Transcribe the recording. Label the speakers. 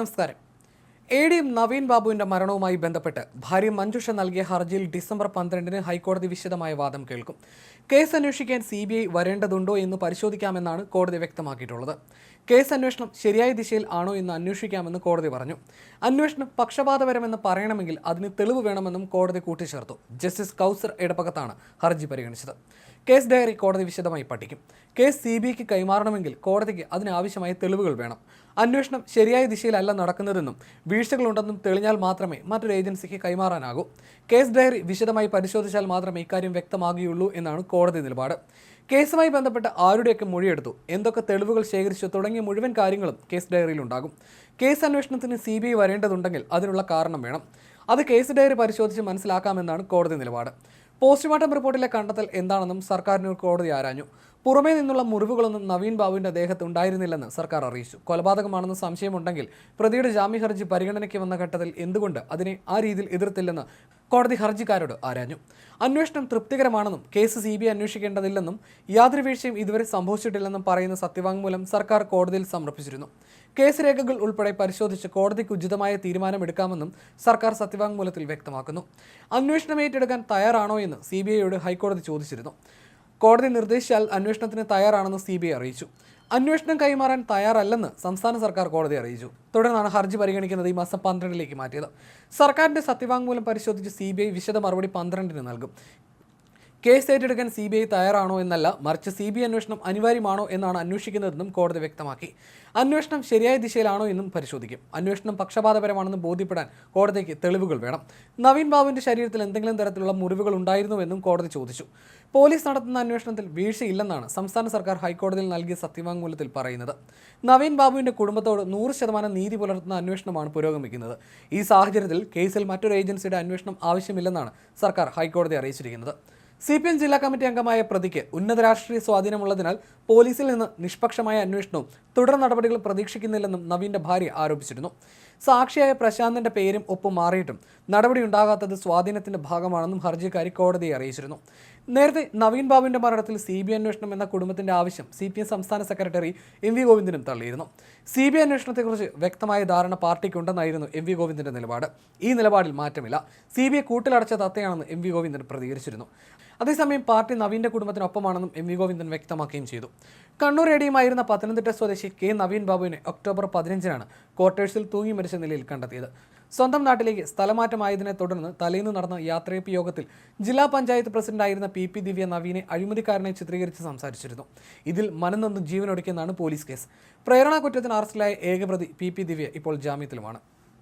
Speaker 1: നമസ്കാരം. A D M Naveen ബാബുവിന്റെ മരണവുമായി ബന്ധപ്പെട്ട് ഭാര്യ മഞ്ജുഷ നൽകിയ ഹർജിയിൽ ഡിസംബർ പന്ത്രണ്ടിന് ഹൈക്കോടതി വിശദമായ വാദം കേൾക്കും. കേസ് അന്വേഷിക്കാൻ സി ബി ഐ വരേണ്ടതുണ്ടോ എന്ന് പരിശോധിക്കാമെന്നാണ് കോടതി വ്യക്തമാക്കിയിട്ടുള്ളത്. കേസ് അന്വേഷണം ശരിയായ ദിശയിൽ ആണോ എന്ന് അന്വേഷിക്കാമെന്ന് കോടതി പറഞ്ഞു. അന്വേഷണം പക്ഷപാതപരമെന്ന് പറയണമെങ്കിൽ അതിന് തെളിവ് വേണമെന്നും കോടതി കൂട്ടിച്ചേർത്തു. ജസ്റ്റിസ് കൗസർ ഇടപകത്താണ് ഹർജി പരിഗണിച്ചത്. കേസ് ഡയറി കോടതി വിശദമായി പഠിക്കും. കേസ് സി ബി ഐക്ക് കൈമാറണമെങ്കിൽ കോടതിക്ക് അതിനാവശ്യമായ തെളിവുകൾ വേണം. അന്വേഷണം ശരിയായ ദിശയിലല്ല നടക്കുന്നതെന്നും വീഴ്ചകളുണ്ടെന്നും തെളിഞ്ഞാൽ മാത്രമേ മറ്റൊരു ഏജൻസിക്ക് കൈമാറാനാകൂ. കേസ് ഡയറി വിശദമായി പരിശോധിച്ചാൽ മാത്രമേ ഇക്കാര്യം വ്യക്തമാകുകയുള്ളൂ എന്നാണ് കോടതി നിലപാട്. കേസുമായി ബന്ധപ്പെട്ട് ആരുടെയൊക്കെ മൊഴിയെടുത്തു എന്തൊക്കെ തെളിവുകൾ ശേഖരിച്ചു തുടങ്ങിയ മുഴുവൻ കാര്യങ്ങളും കേസ് ഡയറിയിൽ ഉണ്ടാകും കേസ് അന്വേഷണത്തിന് സി ബി ഐ വരേണ്ടതുണ്ടെങ്കിൽ അതിനുള്ള കാരണം വേണം. അത് കേസ് ഡയറി പരിശോധിച്ച് മനസ്സിലാക്കാമെന്നാണ് കോടതി നിലപാട്. പോസ്റ്റ്മോർട്ടം റിപ്പോർട്ടിലെ കണ്ടെത്തൽ എന്താണെന്നും സർക്കാരിന് കോടതി ആരാഞ്ഞു. പുറമേ നിന്നുള്ള മുറിവുകളൊന്നും നവീൻ ബാബുവിന്റെ ദേഹത്ത് ഉണ്ടായിരുന്നില്ലെന്ന് സർക്കാർ അറിയിച്ചു. കൊലപാതകമാണെന്ന് സംശയമുണ്ടെങ്കിൽ പ്രതിയുടെ ജാമ്യ ഹർജി പരിഗണനയ്ക്ക് വന്ന ഘട്ടത്തിൽ എന്തുകൊണ്ട് അതിനെ ആ രീതിയിൽ എതിർത്തില്ലെന്ന് കോടതി ഹർജിക്കാരോട് ആരാഞ്ഞു? അന്വേഷണം തൃപ്തികരമാണെന്നും കേസ് സി ബി ഐ അന്വേഷിക്കേണ്ടതില്ലെന്നും യാതൊരു വീഴ്ചയും ഇതുവരെ സംഭവിച്ചിട്ടില്ലെന്നും പറയുന്ന സത്യവാങ്മൂലം സർക്കാർ കോടതിയിൽ സമർപ്പിച്ചിരുന്നു. കേസ് രേഖകൾ ഉൾപ്പെടെ പരിശോധിച്ച് കോടതിക്ക് ഉചിതമായ തീരുമാനമെടുക്കാമെന്നും സർക്കാർ സത്യവാങ്മൂലത്തിൽ വ്യക്തമാക്കുന്നു. അന്വേഷണം ഏറ്റെടുക്കാൻ തയ്യാറാണോ എന്ന് സി ബി ഐയോട് ഹൈക്കോടതി ചോദിച്ചിരുന്നു. കോടതി നിർദ്ദേശിച്ചാൽ അന്വേഷണത്തിന് തയ്യാറാണെന്ന് സി ബി ഐ അറിയിച്ചു. അന്വേഷണം കൈമാറാൻ തയ്യാറല്ലെന്ന് സംസ്ഥാന സർക്കാർ കോടതി അറിയിച്ചു. തുടർന്നാണ് ഹർജി പരിഗണിക്കുന്നത് ഈ മാസം പന്ത്രണ്ടിലേക്ക് മാറ്റിയത്. സർക്കാരിന്റെ സത്യവാങ്മൂലം പരിശോധിച്ച് സി ബി ഐ വിശദ മറുപടി പന്ത്രണ്ടിന് നൽകും. കേസ് ഏറ്റെടുക്കാൻ സി ബി ഐ തയ്യാറാണോ എന്നല്ല മറിച്ച് സി ബി ഐ അന്വേഷണം അനിവാര്യമാണോ എന്നാണ് അന്വേഷിക്കുന്നതെന്നും കോടതി വ്യക്തമാക്കി. അന്വേഷണം ശരിയായ ദിശയിലാണോ എന്നും പരിശോധിക്കും. അന്വേഷണം പക്ഷപാതപരമാണെന്ന് ബോധ്യപ്പെടാൻ കോടതിക്ക് തെളിവുകൾ വേണം. നവീൻ ബാബുവിന്റെ ശരീരത്തിൽ എന്തെങ്കിലും തരത്തിലുള്ള മുറിവുകൾ ഉണ്ടായിരുന്നുവെന്നും കോടതി ചോദിച്ചു. പോലീസ് നടത്തുന്ന അന്വേഷണത്തിൽ വീഴ്ചയില്ലെന്നാണ് സംസ്ഥാന സർക്കാർ ഹൈക്കോടതിയിൽ നൽകിയ സത്യവാങ്മൂലത്തിൽ പറയുന്നത്. നവീൻ ബാബുവിന്റെ കുടുംബത്തോട് നൂറ് ശതമാനം നീതി പുലർത്തുന്ന അന്വേഷണമാണ് പുരോഗമിക്കുന്നത്. ഈ സാഹചര്യത്തിൽ കേസിൽ മറ്റൊരു ഏജൻസിയുടെ അന്വേഷണം ആവശ്യമില്ലെന്നാണ് സർക്കാർ ഹൈക്കോടതി അറിയിച്ചിരിക്കുന്നത്. സി പി എം ജില്ലാ കമ്മിറ്റി അംഗമായ പ്രതിക്ക് ഉന്നത രാഷ്ട്രീയ സ്വാധീനമുള്ളതിനാൽ പോലീസിൽ നിന്ന് നിഷ്പക്ഷമായ അന്വേഷണവും തുടർ നടപടികൾ പ്രതീക്ഷിക്കുന്നില്ലെന്നും നവീന്റെ ഭാര്യ ആരോപിച്ചിരുന്നു. സാക്ഷിയായ പ്രശാന്തിന്റെ പേരും ഒപ്പം മാറിയിട്ടും നടപടി ഉണ്ടാകാത്തത് സ്വാധീനത്തിന്റെ ഭാഗമാണെന്നും ഹർജിക്കാരി കോടതിയെ അറിയിച്ചിരുന്നു. നേരത്തെ നവീൻ ബാബുവിന്റെ മരണത്തിൽ സി ബി അന്വേഷണം എന്ന കുടുംബത്തിന്റെ ആവശ്യം സി പി എം സംസ്ഥാന സെക്രട്ടറി എം വി ഗോവിന്ദനും തള്ളിയിരുന്നു. സി ബി അന്വേഷണത്തെക്കുറിച്ച് വ്യക്തമായ ധാരണ പാർട്ടിക്കുണ്ടെന്നായിരുന്നു എം വി ഗോവിന്ദന്റെ നിലപാട്. ഈ നിലപാടിൽ മാറ്റമില്ല. സി ബി ഐ കൂട്ടിലടച്ച തത്തയാണെന്ന് എം വി ഗോവിന്ദൻ പ്രതികരിച്ചിരുന്നു. അതേസമയം പാർട്ടി നവീന്റെ കുടുംബത്തിനൊപ്പമാണെന്നും എം വി ഗോവിന്ദൻ വ്യക്തമാക്കുകയും ചെയ്തു. കണ്ണൂർ എടിയുമായിരുന്ന പത്തനംതിട്ട സ്വദേശി കെ നവീൻ ബാബുവിനെ ഒക്ടോബർ പതിനഞ്ചിനാണ് ക്വാർട്ടേഴ്സിൽ തൂങ്ങി മരിച്ച നിലയിൽ കണ്ടെത്തിയത്. സ്വന്തം നാട്ടിലേക്ക് സ്ഥലമാറ്റമായതിനെ തുടർന്ന് തലേന്ന് നടന്ന യാത്രയപ്പ് യോഗത്തിൽ ജില്ലാ പഞ്ചായത്ത് പ്രസിഡന്റായിരുന്ന പി പി ദിവ്യ നവീനെ അഴിമതിക്കാരനെ ചിത്രീകരിച്ച് സംസാരിച്ചിരുന്നു. ഇതിൽ മനംനൊന്ന് ജീവനൊടുക്കിയെന്നാണ് പോലീസ് കേസ്. പ്രേരണ കുറ്റത്തിന് അറസ്റ്റിലായ ഏകപ്രതി പി പി ദിവ്യ ഇപ്പോൾ ജാമ്യത്തിലുമാണ്.